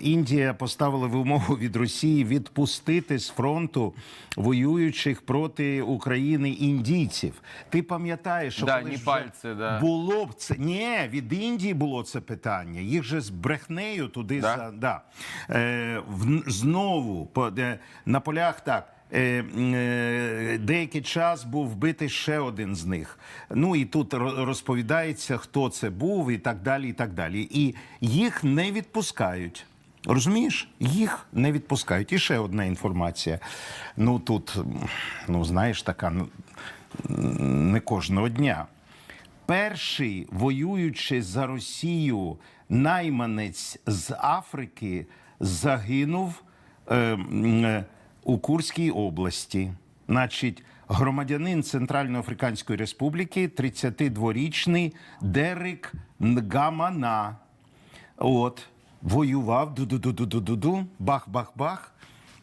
Індія поставила вимогу від Росії відпустити з фронту воюючих проти України індійців. Ти пам'ятаєш, що Да, коли вже да. було б це ні, від Індії було це питання. Їх же з брехнею туди Да? за да. Е, в, знову по, е, на полях так. Е, е, деякий час був вбитий ще один з них. Ну і тут розповідається, хто це був, і так далі. І так далі. І їх не відпускають. Розумієш? Їх не відпускають. І ще одна інформація. Ну тут, ну знаєш, така ну, не кожного дня. Перший воюючи за Росію найманець з Африки загинув е, е, у Курській області. Значить, громадянин Центральноафриканської Республіки, 32-річний Дерек Нгамана. От, воював, ду-ду-ду-ду-ду-ду, бах-бах-бах,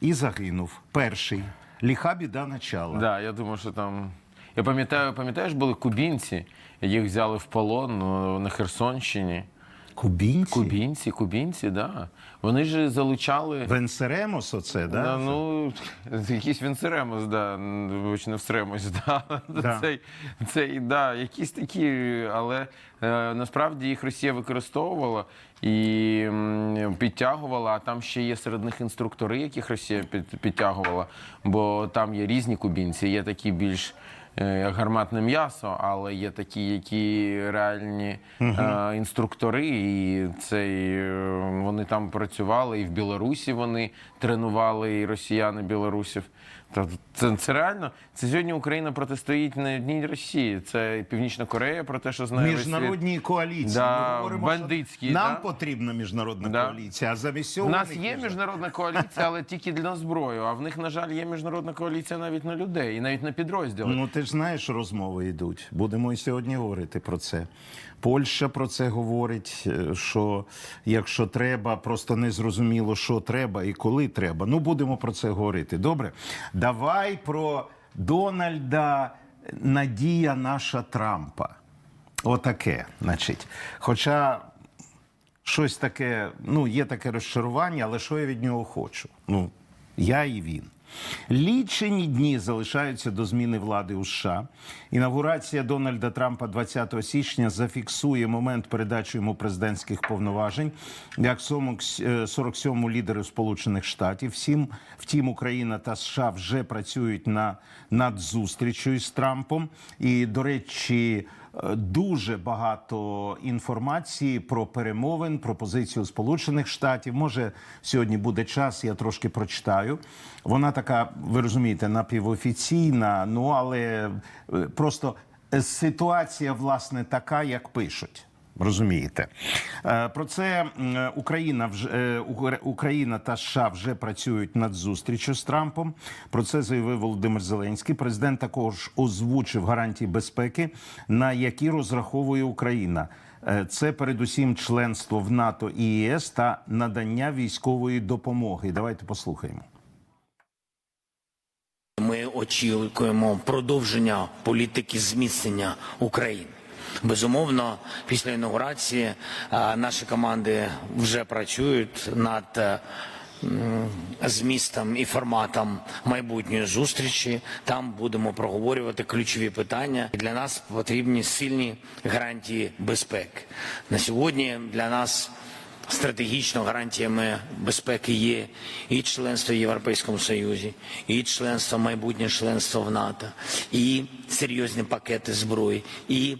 і загинув. Перший. Ліха біда начала. Да, я думаю, що там. Я пам'ятаю, пам'ятаєш, були кубінці, їх взяли в полон ну, на Херсонщині. Кубінці? Кубінці, кубінці, да. Вони ж залучали. Венсеремос оце, да? Да, ну, якийсь Вінсеремос, да, вибач, не всремось, да. Да. Цей, цей, да, якісь такі, але е, насправді їх Росія використовувала і м, підтягувала, а там ще є серед них інструктори, яких Росія під, підтягувала, бо там є різні кубінці, є такі більш як гарматне м'ясо, але є такі, які реальні е, інструктори, і цей, е, вони там працювали, і в Білорусі вони тренували, і росіяни білорусів. Це, це реально. Це сьогодні Україна протистоїть не одній Росії. Це Північна Корея про те, що знає. Міжнародній коаліції. Да, Ми говоримо, що Нам да. потрібна міжнародна Да. коаліція, а замість цього У нас є між- міжнародна коаліція, але тільки для зброю. А в них, на жаль, є міжнародна коаліція навіть на людей і навіть на підрозділи. Ну ти ж знаєш, розмови йдуть. Будемо і сьогодні говорити про це. Польща про це говорить, е, що якщо треба, просто не зрозуміло, що треба і коли треба. Ну будемо про це говорити. Добре, давай про Дональда Надія наша Трампа. Отаке, значить. Хоча щось таке, ну, є таке розчарування, але що я від нього хочу? Ну, я і він. Лічені дні залишаються до зміни влади у США. Інаугурація Дональда Трампа 20 січня зафіксує момент передачі йому президентських повноважень як 47-му лідеру Сполучених Штатів. Всім, втім, Україна та США вже працюють на, над зустрічю з Трампом. І, до речі, Е, дуже багато інформації про перемовин, про позицію Сполучених Штатів. Може, сьогодні буде час, я трошки прочитаю. Вона така, ви розумієте, напівофіційна, ну але е, просто е, ситуація, власне, така, як пишуть. Розумієте, Е, про це Україна вже е, Україна та США вже працюють над зустрічю з Трампом. Про це заявив Володимир Зеленський. Президент також озвучив гарантії безпеки, на які розраховує Україна. Е, Це передусім членство в НАТО і ЄС та надання військової допомоги. Давайте послухаємо. Ми очікуємо продовження політики зміцнення України. Безумовно, після інаугурації наші команди вже працюють над е, змістом і форматом майбутньої зустрічі. Там будемо проговорювати ключові питання. Для нас потрібні сильні гарантії безпеки. На сьогодні для нас Стратегічно гарантіями безпеки є і членство в Європейському Союзі, і членство, майбутнє членство в НАТО, і серйозні пакети зброї, і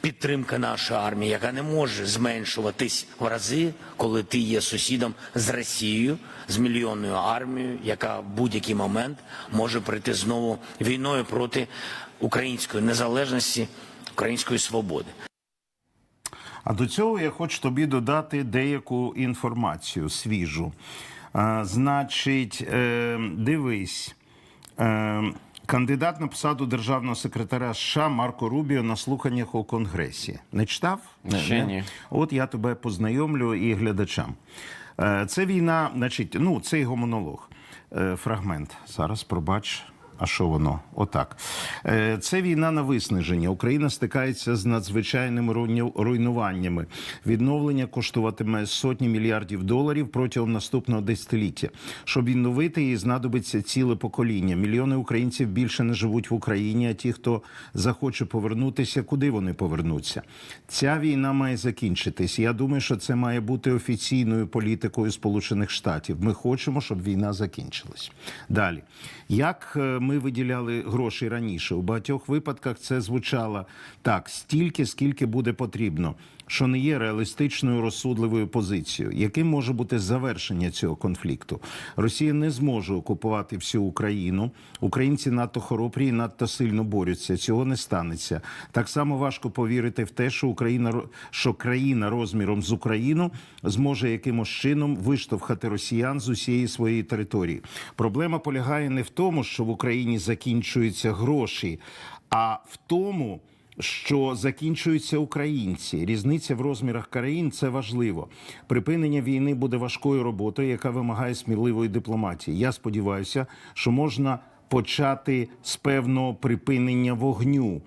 підтримка нашої армії, яка не може зменшуватись в рази, коли ти є сусідом з Росією, з мільйонною армією, яка в будь-який момент може прийти знову війною проти української незалежності, української свободи. А до цього я хочу тобі додати деяку інформацію свіжу. А, значить, е, дивись. Е, Кандидат на посаду державного секретаря США Марко Рубіо на слуханнях у Конгресі. Не читав? Ще ні. От я тебе познайомлю і глядачам. Е, Це війна, значить, ну, це його монолог. Е, Фрагмент. Зараз пробач. А що воно? Отак. Е, Це війна на виснаження. Україна стикається з надзвичайними руйнуваннями. Відновлення коштуватиме сотні мільярдів доларів протягом наступного десятиліття. Щоб відновити її, знадобиться ціле покоління. Мільйони українців більше не живуть в Україні. А ті, хто захоче повернутися, куди вони повернуться? Ця війна має закінчитись. Я думаю, що це має бути офіційною політикою Сполучених Штатів. Ми хочемо, щоб війна закінчилась. Далі, як е, ми виділяли гроші раніше, у багатьох випадках це звучало так: стільки, скільки буде потрібно. Що не є реалістичною розсудливою позицією, яким може бути завершення цього конфлікту? Росія не зможе окупувати всю Україну. Українці надто хоробрі і надто сильно борються. Цього не станеться. Так само важко повірити в те, що Україна що країна розміром з Україну зможе якимось чином виштовхати росіян з усієї своєї території. Проблема полягає не в тому, що в Україні закінчуються гроші, а в тому що закінчуються українці. Різниця в розмірах країн це важливо. Припинення війни буде важкою роботою, яка вимагає сміливої дипломатії. Я сподіваюся, що можна почати з певного припинення вогню.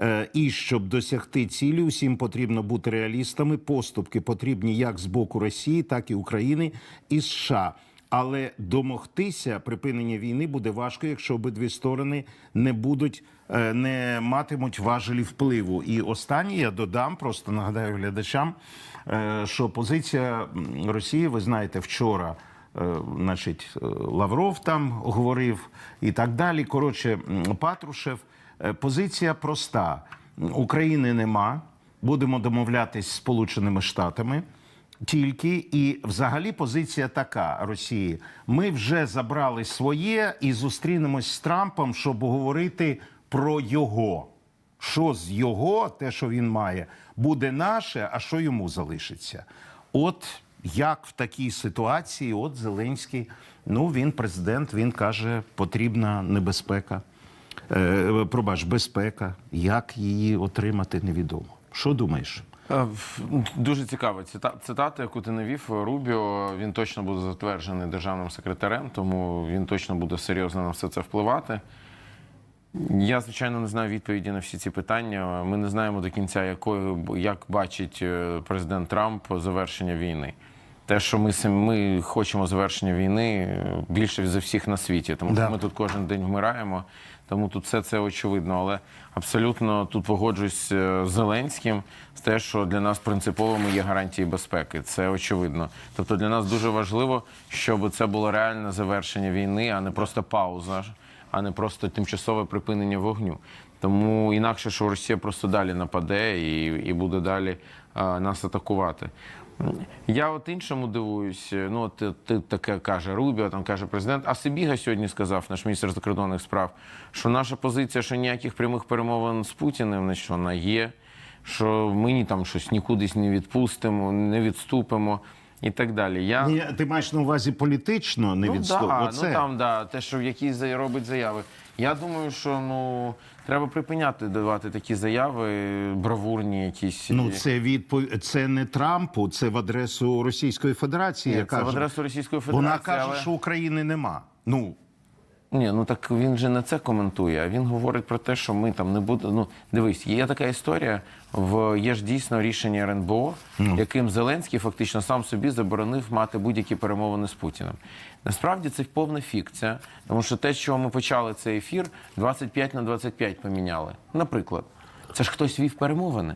Е, І щоб досягти цілі, усім потрібно бути реалістами. Поступки потрібні як з боку Росії, так і України і США. Але домогтися припинення війни буде важко, якщо обидві сторони не будуть е, не матимуть важелі впливу. І останнє я додам, просто нагадаю глядачам, е, що позиція Росії, ви знаєте, вчора. е, Значить, Лавров там говорив і так далі. Коротше, Патрушев. Позиція проста: України нема. Будемо домовлятись з Сполученими Штатами. Тільки і взагалі позиція така Росії: ми вже забрали своє і зустрінемось з Трампом, щоб говорити про його. Що з його, те, що він має, буде наше, а що йому залишиться. От як в такій ситуації, от Зеленський, ну він президент, він каже, потрібна небезпека. Е, пробач, безпека. Як її отримати, невідомо. Що думаєш? Е, Дуже цікава цитата, яку ти навів. Рубіо він точно буде затверджений державним секретарем, тому він точно буде серйозно на все це впливати. Я, звичайно, не знаю відповіді на всі ці питання. Ми не знаємо до кінця, якою як бачить е, президент Трамп завершення війни. Те, що ми ми хочемо завершення війни е, більше за всіх на світі, тому Да. що ми тут кожен день вмираємо. Тому тут все це очевидно. Але абсолютно тут погоджуюсь е, з Зеленським з те, що для нас принциповими є гарантії безпеки. Це очевидно. Тобто для нас дуже важливо, щоб це було реальне завершення війни, а не просто пауза, а не просто тимчасове припинення вогню. Тому інакше, що Росія просто далі нападе і, і буде далі нас атакувати. Я от іншому дивуюсь. Ну, от ти, ти таке каже Рубіо, там каже президент. А Сибіга сьогодні сказав, наш міністр закордонних справ, що наша позиція, що ніяких прямих перемовин з Путіним, не що вона є, що ми ні там щось нікудись не відпустимо, не відступимо і так далі. Я Ні, ти маєш на увазі політично, не ну, відступ. да, Оце. ну там да, те, що в якісь робить заяви. Я думаю, що ну треба припиняти давати такі заяви, бравурні якісь. Ну, це відповідь. це не Трампу, це в адресу Російської Федерації. Ні, яка це в адресу Російської Федерації. Вона каже, але... що України нема. Ну Ні, ну так він же не це коментує. а Він говорить про те, що ми там не будемо. Ну дивись, є така історія. В є ж дійсно рішення РНБО, яким Зеленський фактично сам собі заборонив мати будь-які перемовини з Путіним. Насправді це повна фікція, тому що те, з чого ми почали цей ефір, 25 на 25 поміняли. Наприклад, це ж хтось вів перемовини.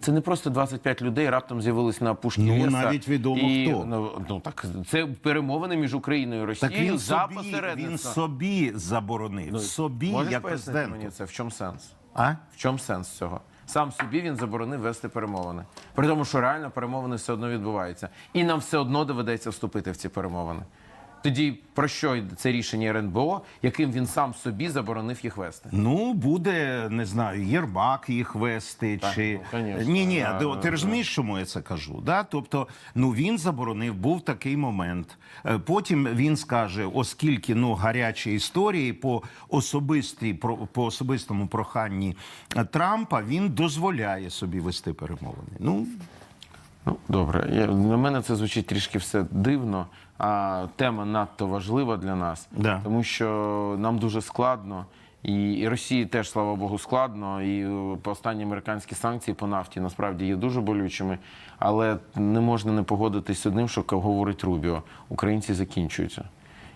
Це не просто 25 людей раптом з'явились на пушті Ну, ліса. навіть відомо і, хто. Ну, ну так це перемовини між Україною і так Росією він за собі, він собі заборонив. собі Можеш як президент. мені це? В чому сенс? А? В чому сенс цього? Сам собі він заборонив вести перемовини. При тому, що реально перемовини все одно відбуваються. І нам все одно доведеться вступити в ці перемовини. Тоді про що це рішення РНБО, яким він сам собі заборонив їх вести? Ну, буде, не знаю, Єрмак їх вести, Так, чи ну, ні, ні, Да, ти, да, ти розумієш, чому я це кажу? Да? Тобто, ну він заборонив, був такий момент. Е, Потім він скаже, оскільки ну гарячі історії по особистій про по особистому проханні Трампа він дозволяє собі вести перемовини. Ну Ну, добре. Я, на мене це звучить трішки все дивно, а тема надто важлива для нас, Да. тому що нам дуже складно. І, і Росії теж, слава Богу, складно. І е, останні американські санкції по нафті насправді є дуже болючими. Але не можна не погодитись з одним, що говорить Рубіо. Українці закінчуються.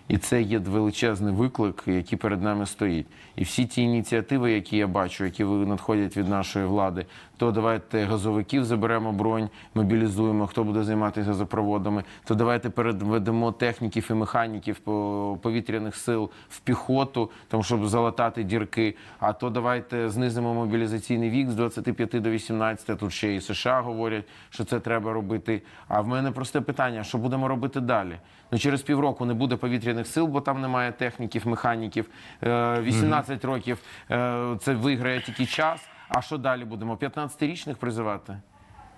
І це є величезний виклик, який перед нами стоїть. І всі ті ініціативи, які я бачу, які надходять від нашої влади, то давайте газовиків заберемо бронь, мобілізуємо, хто буде займатися газопроводами, то давайте переведемо техніків і механіків повітряних сил в піхоту, там, щоб залатати дірки. А то давайте знизимо мобілізаційний вік з 25 до 18. Тут ще і США говорять, що це треба робити. А в мене просте питання: що будемо робити далі? Ну через півроку не буде повітряних сил, бо там немає техніків, механіків. Е, 18 років е, це виграє тільки час. А що далі будемо? 15-річних призивати?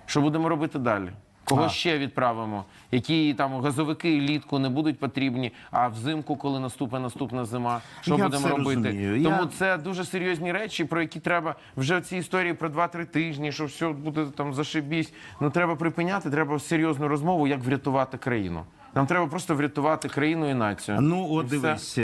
Що будемо робити далі? Кого А. ще відправимо? Які там газовики літку не будуть потрібні, а взимку, коли наступить наступна зима, що Я будемо робити? розумію. Тому Я- це дуже серйозні речі, про які треба вже ці історії про 2-3 тижні, що все буде там зашибісь. Ну треба припиняти, треба серйозну розмову, як врятувати країну. Нам треба просто врятувати країну і націю. Ну, от дивись,